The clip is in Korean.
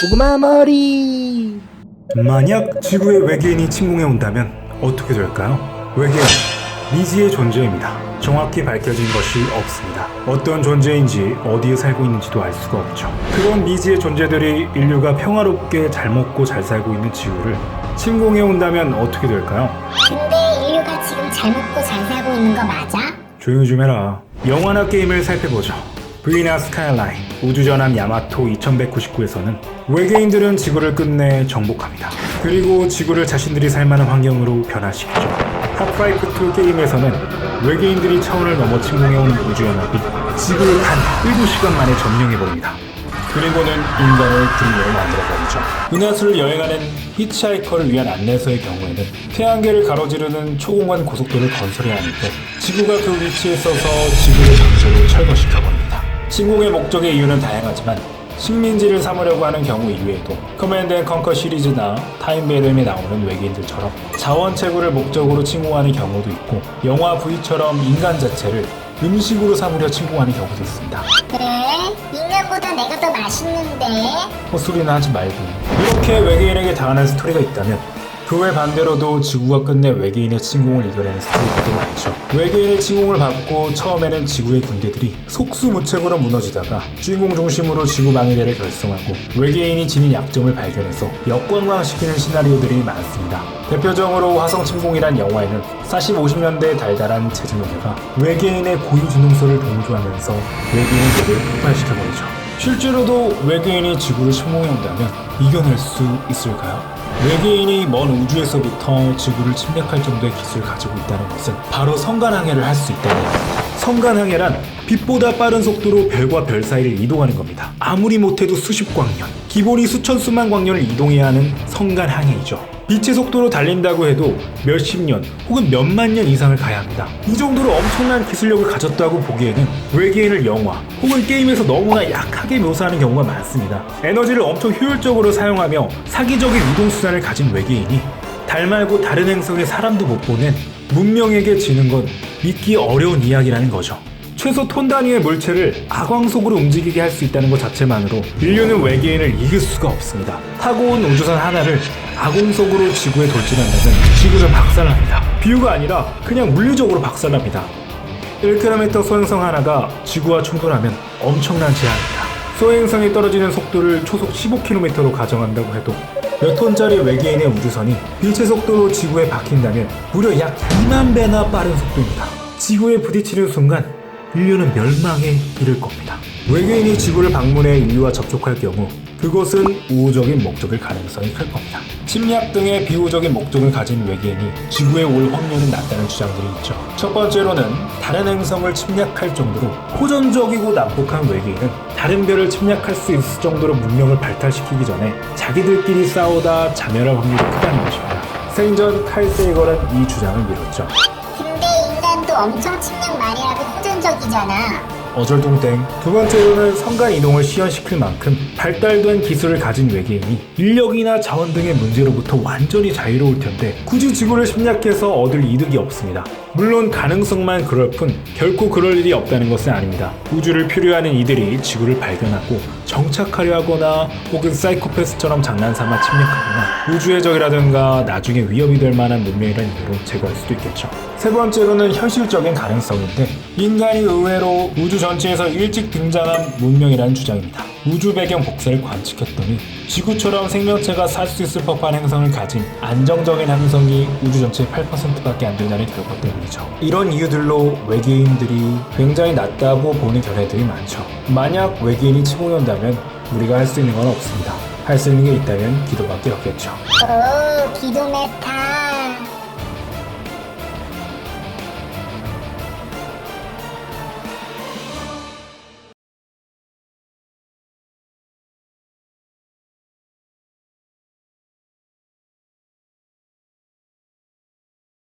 고구마 머리 만약 지구에 외계인이 침공해 온다면 어떻게 될까요? 외계인 미지의 존재입니다. 정확히 밝혀진 것이 없습니다. 어떤 존재인지 어디에 살고 있는지도 알 수가 없죠. 그런 미지의 존재들이 인류가 평화롭게 잘 먹고 잘 살고 있는 지구를 침공해 온다면 어떻게 될까요? 근데 인류가 지금 잘 먹고 잘 살고 있는 거 맞아? 조용히 좀 해라. 영화나 게임을 살펴보죠. 브이나 스카이라인 우주전함 야마토 2199에서는 외계인들은 지구를 끝내 정복합니다. 그리고 지구를 자신들이 살만한 환경으로 변화시키죠. 하프라이프2 게임에서는 외계인들이 차원을 넘어 침공해온 우주연합이 지구를 단 7시간 만에 점령해버립니다. 그리고는 인간을 불멸 만들어버리죠. 은하수를 여행하는 히치하이커를 위한 안내서의 경우에는 태양계를 가로지르는 초공간 고속도로를 건설해야 하는데 지구가 그 위치에 있어서 지구를 전체로 철거시켜버립니다. 침공의 목적의 이유는 다양하지만 식민지를 삼으려고 하는 경우 이외에도 커맨드 앤 컨커 시리즈나 타임베이름에 나오는 외계인들처럼 자원 채굴을 목적으로 침공하는 경우도 있고 영화 V처럼 인간 자체를 음식으로 삼으려 침공하는 경우도 있습니다. 그래? 인간보다 내가 더 맛있는데? 헛소리나 하지 말고 이렇게 외계인에게 당하는 스토리가 있다면 그 외 반대로도 지구가 끝내 외계인의 침공을 이겨내는 스토리들도 많죠. 외계인의 침공을 받고 처음에는 지구의 군대들이 속수무책으로 무너지다가 주인공 중심으로 지구 방위대를 결성하고 외계인이 지닌 약점을 발견해서 역관광시키는 시나리오들이 많습니다. 대표적으로 화성 침공이란 영화에는 40, 50년대의 달달한 재즈노래가 외계인의 고유지능소를 동조하면서 외계인의 뇌를 폭발시켜버리죠. 실제로도 외계인이 지구를 침공해 온다면 이겨낼 수 있을까요? 외계인이 먼 우주에서부터 지구를 침략할 정도의 기술을 가지고 있다는 것은 바로 성간항해를 할 수 있다는 겁니다. 성간항해란 빛보다 빠른 속도로 별과 별 사이를 이동하는 겁니다. 아무리 못해도 수십 광년, 기본이 수천 수만 광년을 이동해야 하는 성간항해이죠. 빛의 속도로 달린다고 해도 몇십 년 혹은 몇만 년 이상을 가야 합니다. 이 정도로 엄청난 기술력을 가졌다고 보기에는 외계인을 영화 혹은 게임에서 너무나 약하게 묘사하는 경우가 많습니다. 에너지를 엄청 효율적으로 사용하며 사기적인 이동수단을 가진 외계인이 달 말고 다른 행성에 사람도 못 보낸 문명에게 지는 건 믿기 어려운 이야기라는 거죠. 최소 톤 단위의 물체를 아광속으로 움직이게 할 수 있다는 것 자체만으로 인류는 외계인을 이길 수가 없습니다. 타고 온 우주선 하나를 아공속으로 지구에 돌진한다면 지구는 박살납니다. 비유가 아니라 그냥 물리적으로 박살납니다. 1km 소행성 하나가 지구와 충돌하면 엄청난 재앙입니다. 소행성이 떨어지는 속도를 초속 15km로 가정한다고 해도 몇 톤짜리 외계인의 우주선이 빛의 속도로 지구에 박힌다면 무려 약 2만 배나 빠른 속도입니다. 지구에 부딪히는 순간 인류는 멸망에 이를 겁니다. 외계인이 지구를 방문해 인류와 접촉할 경우 그것은 우호적인 목적일 가능성이 클 겁니다. 침략 등의 비우적인 목적을 가진 외계인이 지구에 올 확률은 낮다는 주장들이 있죠. 첫 번째로는 다른 행성을 침략할 정도로 호전적이고 난폭한 외계인은 다른 별을 침략할 수 있을 정도로 문명을 발달시키기 전에 자기들끼리 싸우다 자멸할 확률이 크다는 것입니다. 생전 칼 세이거는 이 주장을 미뤘죠. 근데 인간도 엄청 침략 하 고 호전적이잖아. 어절동땡. 두 번째로는 성간 이동을 시연시킬 만큼 발달된 기술을 가진 외계인이 인력이나 자원 등의 문제로부터 완전히 자유로울 텐데 굳이 지구를 침략해서 얻을 이득이 없습니다. 물론 가능성만 그럴 뿐 결코 그럴 일이 없다는 것은 아닙니다. 우주를 표류하는 이들이 지구를 발견하고 정착하려 하거나 혹은 사이코패스처럼 장난삼아 침략하거나 우주의 적이라든가 나중에 위협이 될 만한 문명이라는 이유로 제거할 수도 있겠죠. 세 번째로는 현실적인 가능성인데 인간이 의외로 우주 전체에서 일찍 등장한 문명이라는 주장입니다. 우주 배경 복사를 관측했더니 지구처럼 생명체가 살 수 있을 법한 행성을 가진 안정적인 행성이 우주 전체의 8%밖에 안 된다는 결과 때문이죠. 이런 이유들로 외계인들이 굉장히 낮다고 보는 견해들이 많죠. 만약 외계인이 침공해 온다면 우리가 할 수 있는 건 없습니다. 할 수 있는 게 있다면 기도밖에 없겠죠. 오, 기도 메타.